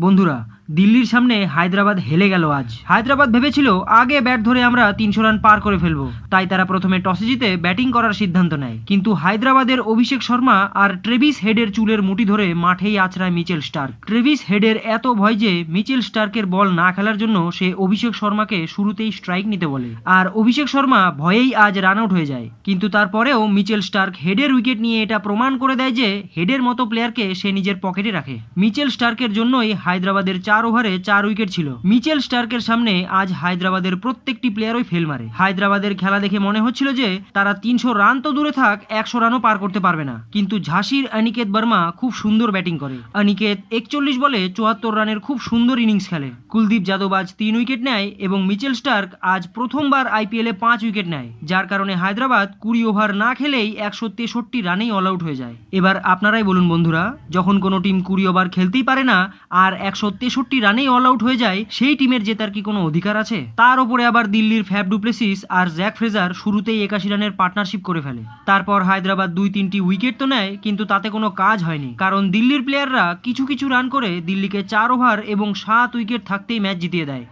বন্ধুরা দিল্লির সামনে হায়দ্রাবাদ হেলে গেল আজ। হায়দ্রাবাদ ভেবেছিল, আগে ব্যাট ধরে আমরা তিনশো রান পার করে ফেলব। তাই তারা প্রথমে টসে জিতে ব্যাটিং করার সিদ্ধান্ত নেয়। কিন্তু হায়দ্রাবাদের অভিষেক শর্মা আর ট্রেভিস হেডের চুলের মুঠি ধরে মাঠেই আছড়ায় মিচেল স্টার্ক। ট্রেভিস হেডের এত ভয় যে মিচেল স্টার্কের বল না খেলার জন্য সে অভিষেক শর্মাকে শুরুতেই স্ট্রাইক নিতে বলে। আর অভিষেক শর্মা ভয়েই আজ রান আউট হয়ে যায়। কিন্তু তারপরেও মিচেল স্টার্ক হেডের উইকেট নিয়ে এটা প্রমাণ করে দেয় যে হেডের মতো প্লেয়ারকে সে নিজের পকেটে রাখে। মিচেল স্টার্কের জন্যই হায়দ্রাবাদের চার ওভারে চার উইকেট ছিল। মিচেল স্টার্কের সামনে আজ হায়দ্রাবাদের প্রত্যেকটি প্লেয়ারই ফেল মারে। হায়দ্রাবাদের খেলা দেখে মনে হচ্ছিল যে, তারা তিনশো রান তো দূরে থাক, একশো রানও পার করতে পারবে না। কিন্তু ঝাঁসির অনিকেত বর্মা খুব সুন্দর ব্যাটিং করে। অনিকেত একচল্লিশ বলে চুয়াত্তর রানের খুব সুন্দর ইনিংস খেলে। কুলদীপ যাদব আজ তিন উইকেট নেয় এবং মিচেল স্টার্ক আজ প্রথমবার আইপিএলে পাঁচ উইকেট নেয়। যার কারণে হায়দ্রাবাদ কুড়ি ওভার না খেলেই একশো তেষট্টি রানেই অল আউট হয়ে যায়। এবার আপনারাই বলুন বন্ধুরা, যখন কোনো টিম কুড়ি ওভার খেলতেই পারে না, আর একশো তেষট্টি রানেই অল আউট হয়ে যায়, সেই টিমের জেতার কি কোনো অধিকার আছে? তার উপরে আবার দিল্লির ফ্যাব ডুপ্লেসিস আর জ্যাক ফ্রেজার শুরুতেই একাশি রানের পার্টনারশিপ করে ফেলে। তারপর হায়দ্রাবাদ দুই তিনটি উইকেট তো নেয়, কিন্তু তাতে কোনো কাজ হয়নি। কারণ দিল্লির প্লেয়াররা কিছু কিছু রান করে দিল্লিকে চার ওভার এবং সাত উইকেট থাকতেই ম্যাচ জিতিয়ে দেয়।